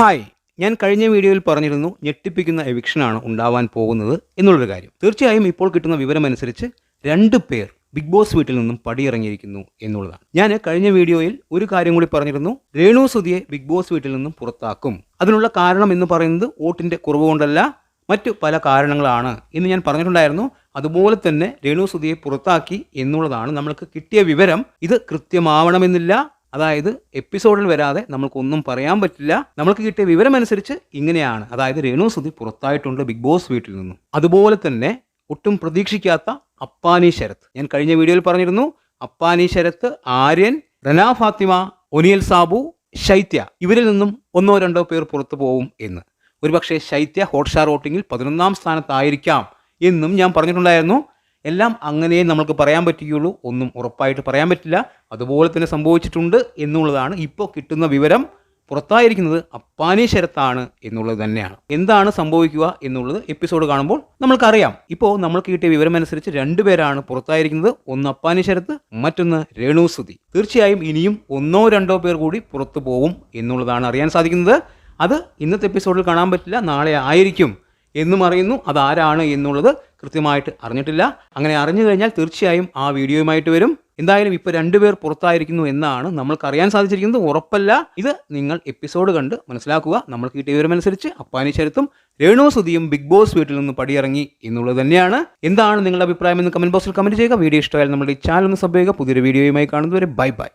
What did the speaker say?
Hi. ഞാൻ കഴിഞ്ഞ വീഡിയോയിൽ പറഞ്ഞിരുന്നു ഞെട്ടിപ്പിക്കുന്ന എവിക്ഷനാണ് ഉണ്ടാവാൻ പോകുന്നത് എന്നുള്ളൊരു കാര്യം. തീർച്ചയായും ഇപ്പോൾ കിട്ടുന്ന വിവരമനുസരിച്ച് രണ്ട് പേർ ബിഗ് ബോസ് വീട്ടിൽ നിന്നും പടിയിറങ്ങിയിരിക്കുന്നു എന്നുള്ളതാണ്. ഞാൻ കഴിഞ്ഞ വീഡിയോയിൽ ഒരു കാര്യം കൂടി പറഞ്ഞിരുന്നു. രേണു സുധിയെ ബിഗ് ബോസ് വീട്ടിൽ നിന്നും പുറത്താക്കും. അതിനുള്ള കാരണം എന്ന് പറയുന്നത് വോട്ടിന്റെ കുറവ് കൊണ്ടല്ല മറ്റു പല കാരണങ്ങളാണ് എന്ന് ഞാൻ പറഞ്ഞിട്ടുണ്ടായിരുന്നു. അതുപോലെ തന്നെ രേണു സുധിയെ പുറത്താക്കി എന്നുള്ളതാണ് നമ്മൾക്ക് കിട്ടിയ വിവരം. ഇത് കൃത്യമാവണമെന്നില്ല. അതായത് എപ്പിസോഡിൽ വരാതെ നമ്മൾക്കൊന്നും പറയാൻ പറ്റില്ല. നമ്മൾക്ക് കിട്ടിയ വിവരമനുസരിച്ച് ഇങ്ങനെയാണ്. അതായത് രേണു സുധി പുറത്തായിട്ടുണ്ട് ബിഗ് ബോസ് വീട്ടിൽ നിന്നും. അതുപോലെ തന്നെ ഒട്ടും പ്രതീക്ഷിക്കാത്ത അപ്പാനി ശരത്ത് ഞാൻ കഴിഞ്ഞ വീഡിയോയിൽ പറഞ്ഞിരുന്നു അപ്പാനി ശരത്ത് ആര്യൻ റന ഫാത്തിമ ഒനിയൽ സാബു ശൈത്യ ഇവരിൽ നിന്നും ഒന്നോ രണ്ടോ പേർ പുറത്തു പോവും എന്ന്. ഒരുപക്ഷെ ശൈത്യ ഹോട്ട്സ്റ്റാർ വോട്ടിങ്ങിൽ പതിനൊന്നാം സ്ഥാനത്തായിരിക്കാം എന്നും ഞാൻ പറഞ്ഞിട്ടുണ്ടായിരുന്നു. എല്ലാം അങ്ങനെ നമുക്ക് പറയാൻ പറ്റുകയുള്ളൂ. ഒന്നും ഉറപ്പായിട്ട് പറയാൻ പറ്റില്ല. അതുപോലെ തന്നെ സംഭവിച്ചിട്ടുണ്ട് എന്നുള്ളതാണ് ഇപ്പോൾ കിട്ടുന്ന വിവരം. പുറത്തായിരിക്കുന്നത് അപ്പാനി ശരത്താണ് എന്നുള്ളത് തന്നെയാണ്. എന്താണ് സംഭവിക്കുക എന്നുള്ളത് എപ്പിസോഡ് കാണുമ്പോൾ നമ്മൾക്കറിയാം. ഇപ്പോൾ നമ്മൾക്ക് കിട്ടിയ വിവരം അനുസരിച്ച് രണ്ടുപേരാണ് പുറത്തായിരിക്കുന്നത്. ഒന്ന് അപ്പാനി ശരത്ത് മറ്റൊന്ന് രേണു സുതി തീർച്ചയായും ഇനിയും ഒന്നോ രണ്ടോ പേർ കൂടി പുറത്തു പോവും എന്നുള്ളതാണ് അറിയാൻ സാധിക്കുന്നത്. അത് ഇന്നത്തെ എപ്പിസോഡിൽ കാണാൻ പറ്റില്ല. നാളെ ആയിരിക്കും. എന്നും അറിയുന്നു. അതാരാണ് എന്നുള്ളത് കൃത്യമായിട്ട് അറിഞ്ഞിട്ടില്ല. അങ്ങനെ അറിഞ്ഞു കഴിഞ്ഞാൽ തീർച്ചയായും ആ വീഡിയോയുമായിട്ട് വരും. എന്തായാലും ഇപ്പോൾ രണ്ടുപേർ പുറത്തായിരിക്കുന്നു എന്നാണ് നമ്മൾക്ക് അറിയാൻ സാധിച്ചിരിക്കുന്നത്. ഉറപ്പല്ല. ഇത് നിങ്ങൾ എപ്പിസോഡ് കണ്ട് മനസ്സിലാക്കുക. നമ്മൾക്ക് കിട്ടിയ വിവരമനുസരിച്ച് അപ്പാനി ചരിത്തും രേണു സുധിയും ബിഗ് ബോസ് വീട്ടിൽ നിന്ന് പടിയിറങ്ങി എന്നുള്ളത് തന്നെയാണ്. എന്താണ് നിങ്ങളുടെ അഭിപ്രായം എന്ന് കമന്റ് ബോക്സിൽ കമന്റ് ചെയ്യുക. വീഡിയോ ഇഷ്ടമായാലും നമ്മുടെ ഈ ചാനൽ ഒന്ന് സബ് ചെയ്യുക. പുതിയൊരു വീഡിയോയുമായി കാണുന്നവരെ ബൈ ബൈ.